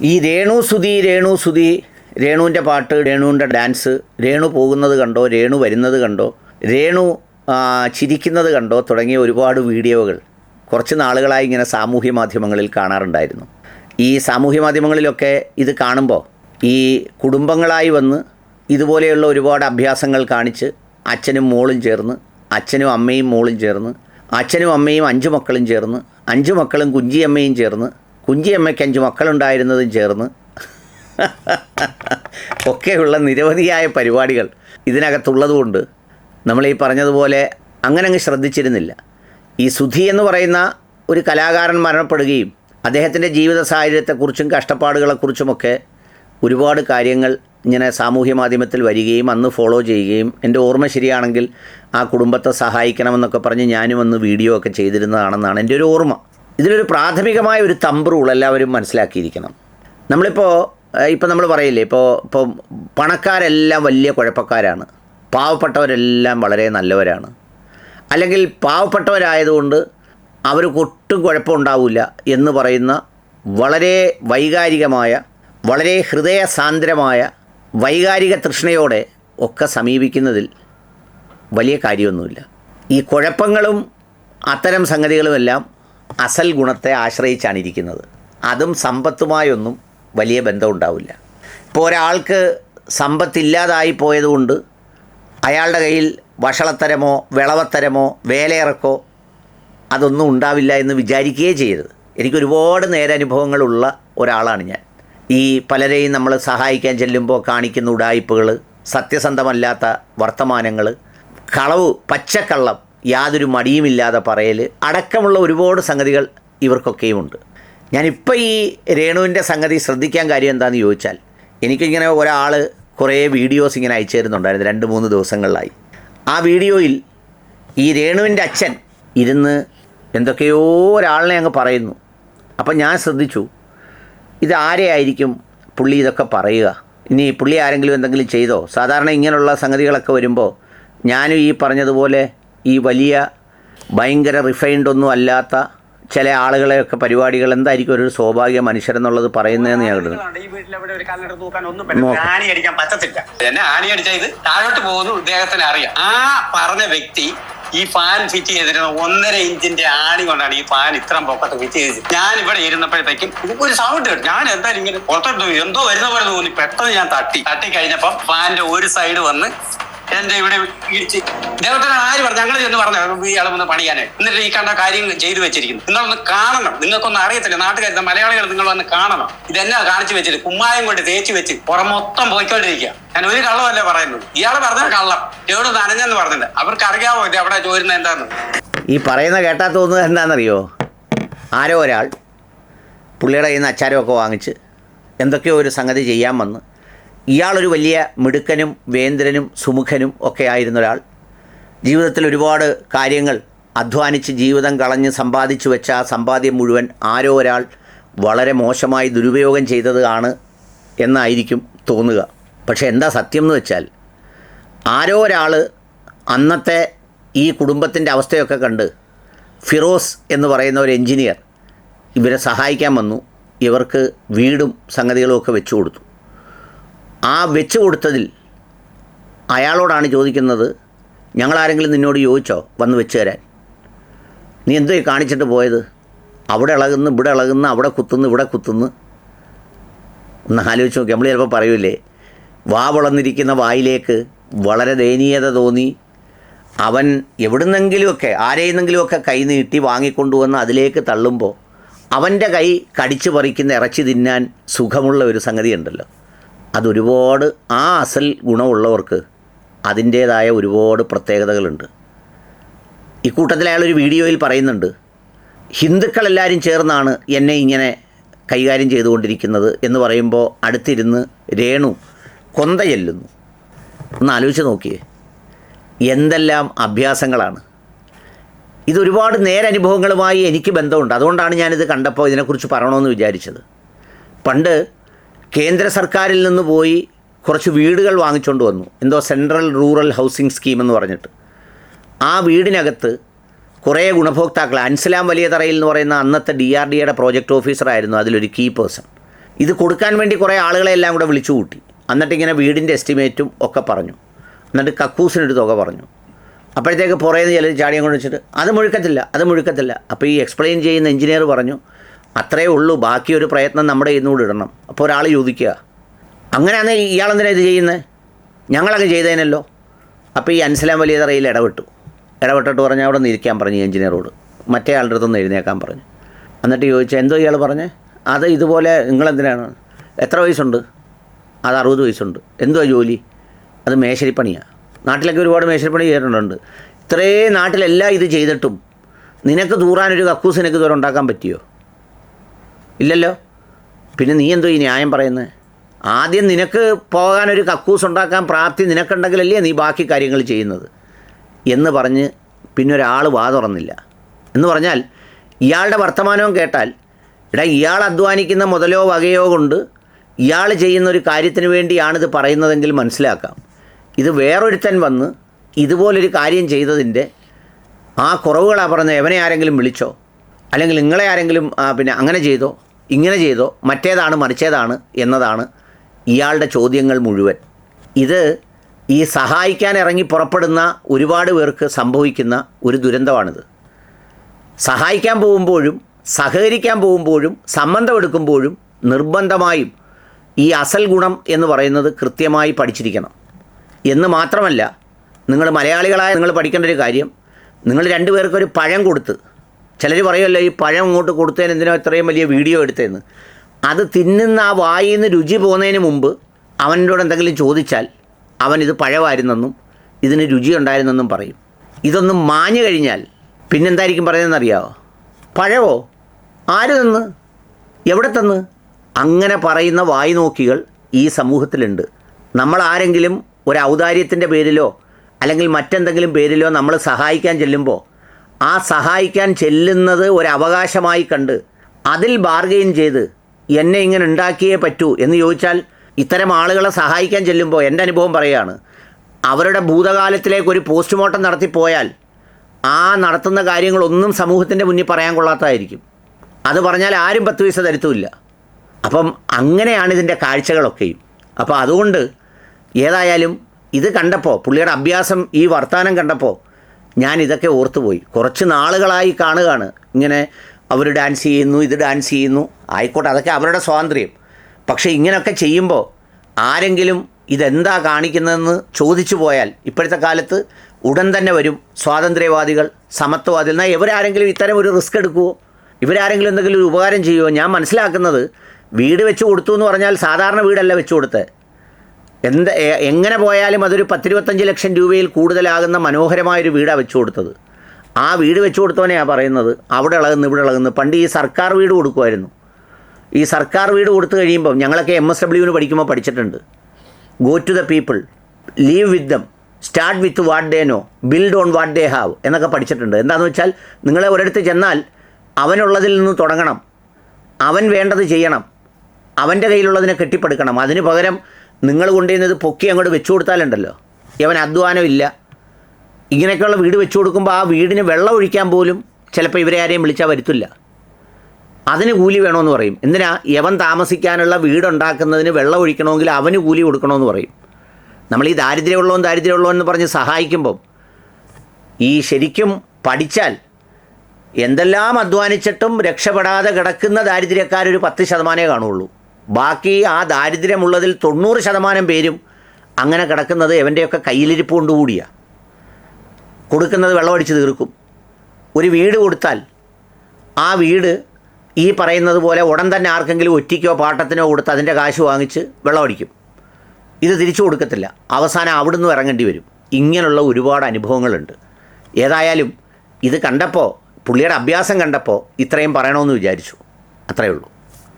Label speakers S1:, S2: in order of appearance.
S1: ഈ രേണു സുതി രേണു സുതി രേണുവിന്റെ പാട്ട് രേണുവിന്റെ ഡാൻസ് രേണു പോകുന്നത് കണ്ടോ രേണു വരുന്നത് കണ്ടോ രേണു ചിരിക്കുന്നത് കണ്ടോ തുടങ്ങിയ ഒരുപാട് വീഡിയോകൾ കുറച്ച് നാളുകളായി ഇങ്ങനെ സാമൂഹ്യ മാധ്യമങ്ങളിൽ കാണാറുണ്ടായിരുന്നു. ഈ സാമൂഹ്യ മാധ്യമങ്ങളിലൊക്കെ ഇത് കാണുമ്പോൾ ഈ കുടുംബങ്ങളായി വന്ന് ഇതുപോലെയുള്ള ഒരുപാട് അഭ്യാസങ്ങൾ കാണിച്ച് അച്ഛനും മോളും ചേർന്ന് അച്ഛനും അമ്മയും മോളും ചേർന്ന് അച്ഛനും അമ്മയും അഞ്ചു മക്കളും ചേർന്ന് അഞ്ചു മക്കളും കുഞ്ചിയമ്മയും ചേർന്ന് കുഞ്ചിയമ്മയ്ക്ക് അഞ്ച് മക്കളുണ്ടായിരുന്നതും ചേർന്ന്. ഒക്കെയുള്ള നിരവധിയായ പരിപാടികൾ ഇതിനകത്തുള്ളതുകൊണ്ട് നമ്മൾ ഈ പറഞ്ഞതുപോലെ അങ്ങനെ അങ്ങ് ശ്രദ്ധിച്ചിരുന്നില്ല. ഈ സുധി എന്ന് പറയുന്ന ഒരു കലാകാരൻ മരണപ്പെടുകയും അദ്ദേഹത്തിന്റെ ജീവിത സാഹചര്യത്തെക്കുറിച്ചും കഷ്ടപ്പാടുകളെക്കുറിച്ചുമൊക്കെ ഒരുപാട് കാര്യങ്ങൾ ഇങ്ങനെ സാമൂഹ്യ മാധ്യമത്തിൽ വരികയും അന്ന് ഫോളോ ചെയ്യുകയും എന്റെ ഓർമ്മ ശരിയാണെങ്കിൽ ആ കുടുംബത്തെ സഹായിക്കണമെന്നൊക്കെ പറഞ്ഞ് ഞാനും അന്ന് വീഡിയോ ഒക്കെ ചെയ്തിരുന്നതാണെന്നാണ് എന്റെ ഒരു ഓർമ്മ. ഇതിലൊരു പ്രാഥമികമായ ഒരു തമ്പ് റൂൾ എല്ലാവരും മനസ്സിലാക്കിയിരിക്കണം. നമ്മളിപ്പോൾ ഇപ്പം നമ്മൾ പറയില്ലേ ഇപ്പോൾ ഇപ്പോൾ പണക്കാരെല്ലാം വലിയ കുഴപ്പക്കാരാണ്. പാവപ്പെട്ടവരെല്ലാം വളരെ നല്ലവരാണ്. അല്ലെങ്കിൽ പാവപ്പെട്ടവരായതുകൊണ്ട് അവർക്ക് ഒട്ടും കുഴപ്പമുണ്ടാവില്ല എന്ന് പറയുന്ന വളരെ വൈകാരികമായ വളരെ ഹൃദയസാന്ദ്രമായ വൈകാരിക തൃഷ്ണയോടെ ഒക്കെ സമീപിക്കുന്നതിൽ വലിയ കാര്യമൊന്നുമില്ല. ഈ കുഴപ്പങ്ങളും അത്തരം സംഗതികളുമെല്ലാം അസൽ ഗുണത്തെ ആശ്രയിച്ചാണ് ഇരിക്കുന്നത്. അതും സമ്പത്തുമായൊന്നും വലിയ ബന്ധം ഉണ്ടാവില്ല ഇപ്പോൾ ഒരാൾക്ക് സമ്പത്തില്ലാതായി പോയതുകൊണ്ട് അയാളുടെ കയ്യിൽ വഷളത്തരമോ വിളവത്തരമോ വേലയിറക്കോ അതൊന്നും ഉണ്ടാവില്ല എന്ന് വിചാരിക്കുകയേ ചെയ്യരുത്. എനിക്കൊരുപാട് നേരനുഭവങ്ങളുള്ള ഒരാളാണ് ഞാൻ. ഈ പലരെയും നമ്മൾ സഹായിക്കാൻ ചെല്ലുമ്പോൾ കാണിക്കുന്ന ഉടായ്പകൾ സത്യസന്ധമല്ലാത്ത വർത്തമാനങ്ങൾ കളവ് പച്ചക്കള്ളം യാതൊരു മടിയുമില്ലാതെ പറയൽ അടക്കമുള്ള ഒരുപാട് സംഗതികൾ ഇവർക്കൊക്കെയും ഉണ്ട് ഞാനിപ്പോൾ ഈ രേണുവിന്റെ സംഗതി ശ്രദ്ധിക്കാൻ കാര്യം എന്താണെന്ന് ചോദിച്ചാൽ എനിക്കിങ്ങനെ ഒരാൾ കുറേ വീഡിയോസ് ഇങ്ങനെ അയച്ചു തരുന്നുണ്ടായിരുന്നു രണ്ട് മൂന്ന് ദിവസങ്ങളിലായി. ആ വീഡിയോയിൽ ഈ രേണുവിന്റെ അച്ഛൻ ഇരുന്ന് എന്തൊക്കെയോ ഒരാളിനെ അങ്ങ് പറയുന്നു. അപ്പം ഞാൻ ശ്രദ്ധിച്ചു ഇത് ആരെയായിരിക്കും പുള്ളി ഇതൊക്കെ പറയുക? ഇനി പുള്ളി ആരെങ്കിലും എന്തെങ്കിലും ചെയ്തോ? സാധാരണ ഇങ്ങനെയുള്ള സംഗതികളൊക്കെ വരുമ്പോൾ ഞാനും ഈ പറഞ്ഞതുപോലെ ഈ വലിയ ഭയങ്കര റിഫൈൻഡ് ഒന്നും അല്ലാത്ത ചില ആളുകളെയൊക്കെ പരിപാടികൾ എന്തായിരിക്കും ഒരു സ്വാഭാവിക മനുഷ്യരെന്നുള്ളത് പറയുന്നതെന്ന് ഞാൻ കരുതുന്നു.
S2: ഈ വീട്ടിൽ ഇവിടെ ഒരു കല്ലെടുത്ത് തൂക്കാൻ ഒന്നും പറ്റില്ല. ആണി അടിക്കാൻ പറ്റത്തില്ല. എന്നെ ആണി ഇത് താഴോട്ട് പോകുന്നു ഇദ്ദേഹത്തിന് അറിയാം. ആ പറഞ്ഞ വ്യക്തി ഈ ഫാൻ ഫിറ്റ് ചെയ്തിരുന്ന ഒന്നര ഇഞ്ചിന്റെ ആണി കൊണ്ടാണ് ഈ ഫാൻ ഇത്രയും പൊക്കത്ത് ഫിറ്റ് ചെയ്തത്. ഞാൻ ഇവിടെ ഇരുന്നപ്പോഴത്തേക്കും ഒരു സൗണ്ട് കേട്ടു. ഞാൻ എന്തായാലും ഇങ്ങനെ പുറത്തോട്ട് എന്തോ വരുന്ന പോലെ തോന്നി. പെട്ടെന്ന് ഞാൻ തട്ടി. തട്ടി കഴിഞ്ഞപ്പം ഫാനിന്റെ ഒരു സൈഡ് വന്ന് എന്റെ ഇവിടെ ഇടിച്ച് ആര് പറഞ്ഞു? ഞങ്ങൾ ചെന്ന് പറഞ്ഞു ഇയാളെ ഒന്ന് പണിയാനായി എന്നിട്ട് ഈ കണ്ട കാര്യങ്ങൾ ചെയ്തു വെച്ചിരിക്കുന്നു. നിങ്ങളൊന്ന് കാണണം. നിങ്ങൾക്കൊന്നും അറിയത്തില്ല. നാട്ടുകാർ മലയാളികൾ നിങ്ങൾ വന്ന് കാണണം. ഇതെന്നാ കാണിച്ചു വെച്ചിട്ട് കുമ്മായം കൊണ്ട് തേച്ച് വെച്ച് പുറം മൊത്തം പോയിക്കൊണ്ടിരിക്കുക. ഞാൻ ഒരു കള്ളമല്ല പറയുന്നത്? ഇയാൾ പറഞ്ഞ കള്ളം. എവിടെ നനഞ്ഞെന്ന് പറഞ്ഞില്ല. അവർക്ക് അറിയാമോ ഇത് അവിടെ ചോരുന്ന എന്താന്ന്?
S1: ഈ പറയുന്ന കേട്ടാ തോന്നുന്നത് എന്താണെന്നറിയോ? ആരോ ഒരാൾ പുള്ളിയുടെ കയ്യിൽ നിന്ന് അച്ചാരമൊക്കെ വാങ്ങിച്ച് എന്തൊക്കെയോ ഒരു സംഗതി ചെയ്യാൻ വന്ന് ഇയാളൊരു വലിയ മിടുക്കനും വേന്ദ്രനും സുമുഖനും ഒക്കെ ആയിരുന്ന ഒരാൾ. ജീവിതത്തിൽ ഒരുപാട് കാര്യങ്ങൾ അധ്വാനിച്ച് ജീവിതം കളഞ്ഞ് സമ്പാദിച്ചു വെച്ച ആ സമ്പാദ്യം മുഴുവൻ ആരോ ഒരാൾ വളരെ മോശമായി ദുരുപയോഗം ചെയ്തതാണ് എന്നായിരിക്കും തോന്നുക. പക്ഷേ എന്താ സത്യം എന്ന് വെച്ചാൽ ആരോ ഒരാൾ അന്നത്തെ ഈ കുടുംബത്തിന്റെ അവസ്ഥയൊക്കെ കണ്ട് ഫിറോസ് എന്ന് പറയുന്ന ഒരു എഞ്ചിനീയർ ഇവരെ സഹായിക്കാൻ വന്നു. ഇവർക്ക് വീടും സംഗതികളും ഒക്കെ വെച്ചു കൊടുത്തു. ആ വെച്ച് കൊടുത്തതിൽ അയാളോടാണ് ചോദിക്കുന്നത് ഞങ്ങളാരെങ്കിലും നിന്നോട് ചോദിച്ചോ വന്ന് വെച്ച് തരാൻ? നീ എന്തോ കാണിച്ചിട്ട് പോയത്? അവിടെ ഇളകുന്നു ഇവിടെ ഇളകുന്നു അവിടെ കുത്തുന്നു ഇവിടെ കുത്തുന്നു? ഒന്ന് ആലോചിച്ച് നോക്കി നമ്മൾ ചിലപ്പോൾ പറയൂലേ വാ വളർന്നിരിക്കുന്ന വായിലേക്ക് വളരെ ദയനീയത തോന്നി. അവൻ എവിടുന്നെങ്കിലുമൊക്കെ ആരെയെന്നെങ്കിലുമൊക്കെ കൈ നീട്ടി വാങ്ങിക്കൊണ്ടുവന്ന് അതിലേക്ക് തള്ളുമ്പോൾ അവന്റെ കൈ കടിച്ചു പറിക്കുന്ന ഇറച്ചി തിന്നാൻ സുഖമുള്ള ഒരു സംഗതി ഉണ്ടല്ലോ അതൊരുപാട് ആ അസൽ ഗുണമുള്ളവർക്ക് അതിന്റേതായ ഒരുപാട് പ്രത്യേകതകളുണ്ട്. ഇക്കൂട്ടത്തിൽ അയാളൊരു വീഡിയോയിൽ പറയുന്നുണ്ട് ഹിന്ദുക്കളെല്ലാവരും ചേർന്നാണ് എന്നെ ഇങ്ങനെ കൈകാര്യം ചെയ്തുകൊണ്ടിരിക്കുന്നത് എന്ന് പറയുമ്പോൾ അടുത്തിരുന്ന് രേണു കൊന്തയല്ലുന്നു. ഒന്ന് ആലോചിച്ച് നോക്കിയേ എന്തെല്ലാം അഭ്യാസങ്ങളാണ്. ഇതൊരുപാട് നേരനുഭവങ്ങളുമായി എനിക്ക് ബന്ധമുണ്ട്. അതുകൊണ്ടാണ് ഞാനിത് കണ്ടപ്പോൾ ഇതിനെക്കുറിച്ച് പറയണമെന്ന് വിചാരിച്ചത്. പണ്ട് കേന്ദ്ര സർക്കാരിൽ നിന്ന് പോയി കുറച്ച് വീടുകൾ വാങ്ങിച്ചുകൊണ്ട് വന്നു. എന്തോ സെൻട്രൽ റൂറൽ ഹൗസിംഗ് സ്കീം എന്ന് പറഞ്ഞിട്ട്. ആ വീടിനകത്ത് കുറേ ഗുണഭോക്താക്കൾ അൻസലാം വലിയ തറയിൽ എന്ന് പറയുന്ന അന്നത്തെ ഡി ആർ ഡി എയുടെ പ്രോജക്റ്റ് ഓഫീസറായിരുന്നു അതിലൊരു കീ പേഴ്സൺ. ഇത് കൊടുക്കാൻ വേണ്ടി കുറേ ആളുകളെ എല്ലാം കൂടെ വിളിച്ചു കൂട്ടി. എന്നിട്ട് ഇങ്ങനെ വീടിന്റെ എസ്റ്റിമേറ്റും ഒക്കെ പറഞ്ഞു. എന്നിട്ട് കക്കൂസിനൊരു തുക പറഞ്ഞു. അപ്പോഴത്തേക്ക് പുറേന്ന് ചിലർ ചാടിയും കൊണ്ട് വെച്ചിട്ട് അത് മുഴുക്കത്തില്ല അത് മുഴുക്കത്തില്ല. അപ്പോൾ ഈ എക്സ്പ്ലെയിൻ ചെയ്യുന്ന എഞ്ചിനീയർ പറഞ്ഞു അത്രയേ ഉള്ളൂ ബാക്കി ഒരു പ്രയത്നം നമ്മുടെ ഇന്നുകൂടെ ഇടണം. അപ്പോൾ ഒരാൾ ചോദിക്കുക അങ്ങനെയാണെ ഇയാളെന്തിനാ ഇത് ചെയ്യുന്നത് ഞങ്ങളൊക്കെ ചെയ്തേനല്ലോ. അപ്പോൾ ഈ അൻസലാം വലിയ തറയിൽ ഇടപെട്ടു. ഇടപെട്ടിട്ട് പറഞ്ഞാൽ അവിടെ നിന്ന് ഇരിക്കാൻ പറഞ്ഞു എഞ്ചിനീയറോട്. മറ്റേ ആളുടെ അടുത്തൊന്ന് എഴുന്നേക്കാൻ പറഞ്ഞു. എന്നിട്ട് ചോദിച്ചാൽ എന്തോ ഇയാൾ പറഞ്ഞേ? അത് ഇതുപോലെ നിങ്ങളെന്തിനാണ്? എത്ര വയസ്സുണ്ട്? അത് അറുപത് വയസ്സുണ്ട്. എന്തുവാ ജോലി? അത് മേശരിപ്പണിയാണ് നാട്ടിലൊക്കെ ഒരുപാട് മേശരിപ്പണി ചെയ്തിട്ടുണ്ട്. ഇത്രേ നാട്ടിലെല്ലാം ഇത് ചെയ്തിട്ടും നിനക്ക് തൂറാനൊരു കക്കൂസ് നിനക്ക് ഇതുവരെ ഉണ്ടാക്കാൻ പറ്റിയോ? ഇല്ലല്ലോ. പിന്നെ നീ എന്തോ ഈ ന്യായം പറയുന്നത് ആദ്യം നിനക്ക് പോകാനൊരു കക്കൂസ് ഉണ്ടാക്കാൻ പ്രാപ്തി നിനക്കുണ്ടെങ്കിലല്ലേ നീ ബാക്കി കാര്യങ്ങൾ ചെയ്യുന്നത്. എന്ന് പറഞ്ഞ് പിന്നെ ഒരാൾ വാ തുറന്നില്ല. എന്ന് പറഞ്ഞാൽ ഇയാളുടെ വർത്തമാനവും കേട്ടാൽ എടാ ഇയാൾ അധ്വാനിക്കുന്ന മുതലോ വകയോ കൊണ്ട് ഇയാൾ ചെയ്യുന്ന ഒരു കാര്യത്തിന് വേണ്ടിയാണിത് പറയുന്നതെങ്കിൽ മനസ്സിലാക്കാം. ഇത് വേറൊരുത്തൻ വന്ന് ഇതുപോലൊരു കാര്യം ചെയ്തതിന്റെ ആ കുറവുകളാണ് പറഞ്ഞത്. എവനെ ആരെങ്കിലും വിളിച്ചോ? അല്ലെങ്കിൽ നിങ്ങളെ ആരെങ്കിലും പിന്നെ അങ്ങനെ ചെയ്തോ ഇങ്ങനെ ചെയ്തോ മറ്റേതാണ് മറിച്ചേതാണ് എന്നതാണ് ഇയാളുടെ ചോദ്യങ്ങൾ മുഴുവൻ. ഇത് ഈ സഹായിക്കാൻ ഇറങ്ങി പുറപ്പെടുന്ന ഒരുപാട് പേർക്ക് സംഭവിക്കുന്ന ഒരു ദുരന്തമാണിത്. സഹായിക്കാൻ പോകുമ്പോഴും സഹകരിക്കാൻ പോകുമ്പോഴും സംബന്ധമെടുക്കുമ്പോഴും നിർബന്ധമായും ഈ അസൽ ഗുണം എന്ന് പറയുന്നത് കൃത്യമായി പഠിച്ചിരിക്കണം. എന്ന് മാത്രമല്ല നിങ്ങൾ മലയാളികളായ നിങ്ങൾ പഠിക്കേണ്ട ഒരു കാര്യം നിങ്ങൾ രണ്ടുപേർക്കൊരു പഴം കൊടുത്ത് ചിലർ പറയുമല്ലോ ഈ പഴം ഇങ്ങോട്ട് കൊടുത്തതിന് എന്തിനോ ഇത്രയും വലിയ വീഡിയോ എടുത്തതെന്ന്? അത് തിന്നുന്ന ആ വായിൽ നിന്ന് രുചി പോകുന്നതിന് മുമ്പ് അവനോട് എന്തെങ്കിലും ചോദിച്ചാൽ അവൻ ഇത് പഴമായിരുന്നെന്നും ഇതിന് രുചി ഉണ്ടായിരുന്നെന്നും പറയും. ഇതൊന്നും മാഞ്ഞു കഴിഞ്ഞാൽ പിന്നെന്തായിരിക്കും പറയുന്നതെന്നറിയാവോ പഴവോ? ആര് തന്ന്? എവിടെ തന്ന്? അങ്ങനെ പറയുന്ന വായി നോക്കികൾ ഈ സമൂഹത്തിലുണ്ട്. നമ്മൾ ആരെങ്കിലും ഒരു ഔദാര്യത്തിന്റെ പേരിലോ അല്ലെങ്കിൽ മറ്റെന്തെങ്കിലും പേരിലോ നമ്മൾ സഹായിക്കാൻ ചെല്ലുമ്പോൾ ആ സഹായിക്കാൻ ചെല്ലുന്നത് ഒരു അവകാശമായി കണ്ട് അതിൽ ബാർഗെയിൻ ചെയ്ത് എന്നെ ഇങ്ങനെ ഉണ്ടാക്കിയേ പറ്റൂ എന്ന് ചോദിച്ചാൽ ഇത്തരം ആളുകളെ സഹായിക്കാൻ ചെല്ലുമ്പോൾ എന്റെ അനുഭവം പറയുകയാണ് അവരുടെ ഭൂതകാലത്തിലേക്ക് ഒരു പോസ്റ്റ്മോർട്ടം നടത്തിപ്പോയാൽ ആ നടത്തുന്ന കാര്യങ്ങളൊന്നും സമൂഹത്തിന്റെ മുന്നിൽ പറയാൻ കൊള്ളാത്തതായിരിക്കും. അത് പറഞ്ഞാൽ ആരും പത്ത് പൈസ തരുത്തുമില്ല. അപ്പം അങ്ങനെയാണ് ഇതിന്റെ കാഴ്ചകളൊക്കെയും. അപ്പോൾ അതുകൊണ്ട് ഏതായാലും ഇത് കണ്ടപ്പോൾ പുള്ളിയുടെ അഭ്യാസം ഈ വർത്തമാനം കണ്ടപ്പോൾ ഞാൻ ഇതൊക്കെ ഓർത്തുപോയി. കുറച്ച് നാളുകളായി കാണുകയാണ്. ഇങ്ങനെ അവർ ഡാൻസ് ചെയ്യുന്നു ഇത് ഡാൻസ് ചെയ്യുന്നു. ആയിക്കോട്ടെ അതൊക്കെ അവരുടെ സ്വാതന്ത്ര്യം. പക്ഷേ ഇങ്ങനെയൊക്കെ ചെയ്യുമ്പോൾ ആരെങ്കിലും ഇതെന്താ കാണിക്കുന്നതെന്ന് ചോദിച്ചു പോയാൽ ഇപ്പോഴത്തെ കാലത്ത് ഉടൻ തന്നെ വരും സ്വാതന്ത്ര്യവാദികൾ സമത്വവാദികൾ. എന്നാൽ ഇവരാരെങ്കിലും ഇത്തരം ഒരു റിസ്ക് എടുക്കുമോ ഇവരാരെങ്കിലും എന്തെങ്കിലും ഒരു ഉപകാരം ചെയ്യുമോ ഞാൻ മനസ്സിലാക്കുന്നത് വീട് വെച്ച് കൊടുത്തു എന്ന് പറഞ്ഞാൽ സാധാരണ വീടല്ല വെച്ച് കൊടുത്തത്. എന്ത് എങ്ങനെ പോയാലും അതൊരു പത്തിരുപത്തഞ്ച് ലക്ഷം രൂപയിൽ കൂടുതലാകുന്ന മനോഹരമായൊരു വീടാണ് വെച്ചു കൊടുത്തത്. ആ വീട് വെച്ചു കൊടുത്തവനെയാണ് പറയുന്നത്. അവിടെ ഇളകുന്നു ഇവിടെ ഇളകുന്നു. പണ്ട് ഈ സർക്കാർ വീട് കൊടുക്കുമായിരുന്നു. ഈ സർക്കാർ വീട് കൊടുത്തു കഴിയുമ്പം ഞങ്ങളൊക്കെ എം എസ് ഡബ്ല്യുവിന് പഠിക്കുമ്പോൾ പഠിച്ചിട്ടുണ്ട്. Go to the people live with them start with what they know build on what they have എന്നൊക്കെ പഠിച്ചിട്ടുണ്ട്. എന്താണെന്ന് വെച്ചാൽ നിങ്ങളെ ഒരിടത്ത് ചെന്നാൽ അവനുള്ളതിൽ നിന്ന് തുടങ്ങണം. അവൻ വേണ്ടത് ചെയ്യണം. അവന്റെ കയ്യിലുള്ളതിനെ കെട്ടിപ്പടുക്കണം. അതിന് പകരം നിങ്ങൾ കൊണ്ടുവരുന്നത് പൊക്കി അങ്ങോട്ട് വെച്ചു കൊടുത്താലുണ്ടല്ലോ. അവൻ അധ്വാനമില്ല ഇങ്ങനെയൊക്കെയുള്ള വീട് വെച്ചു കൊടുക്കുമ്പോൾ ആ വീടിന് വെള്ളം ഒഴിക്കാൻ പോലും ചിലപ്പോൾ ഇവരെ ആരെയും വിളിച്ചാൽ വരുത്തില്ല. അതിന് കൂലി വേണമെന്ന് പറയും. എന്തിനാ? യവൻ താമസിക്കാനുള്ള വീടുണ്ടാക്കുന്നതിന് വെള്ളം ഒഴിക്കണമെങ്കിൽ അവന് കൂലി കൊടുക്കണമെന്ന് പറയും. നമ്മൾ ഈ ദാരിദ്ര്യമുള്ളവൻ ദാരിദ്ര്യമുള്ളവൻ എന്ന് പറഞ്ഞ് സഹായിക്കുമ്പം ഈ ശരിക്കും പഠിച്ചാൽ എന്തെല്ലാം അധ്വാനിച്ചിട്ടും രക്ഷപ്പെടാതെ കിടക്കുന്ന ദാരിദ്ര്യക്കാരൊരു പത്ത് ശതമാനമേ കാണുള്ളൂ. ബാക്കി ആ ദാരിദ്ര്യമുള്ളതിൽ തൊണ്ണൂറ് ശതമാനം പേരും അങ്ങനെ കിടക്കുന്നത് എവന്റെയൊക്കെ കയ്യിലിരിപ്പ് കൊണ്ടുകൂടിയാണ് കൊടുക്കുന്നത് വെള്ളമടിച്ച് തീർക്കും. ഒരു വീട് കൊടുത്താൽ ആ വീട് ഈ പറയുന്നത് പോലെ ഉടൻ തന്നെ ആർക്കെങ്കിലും ഒറ്റയ്ക്കോ പാട്ടത്തിനോ കൊടുത്ത് അതിന്റെ കാശ് വാങ്ങിച്ച് വെള്ളമടിക്കും. ഇത് തിരിച്ചു കൊടുക്കത്തില്ല. അവസാനം അവിടുന്ന് ഇറങ്ങേണ്ടി വരും. ഇങ്ങനെയുള്ള ഒരുപാട് അനുഭവങ്ങളുണ്ട്. ഏതായാലും ഇത് കണ്ടപ്പോൾ പുള്ളിയുടെ അഭ്യാസം കണ്ടപ്പോൾ ഇത്രയും പറയണമെന്ന് വിചാരിച്ചു. അത്രയേ ഉള്ളൂ.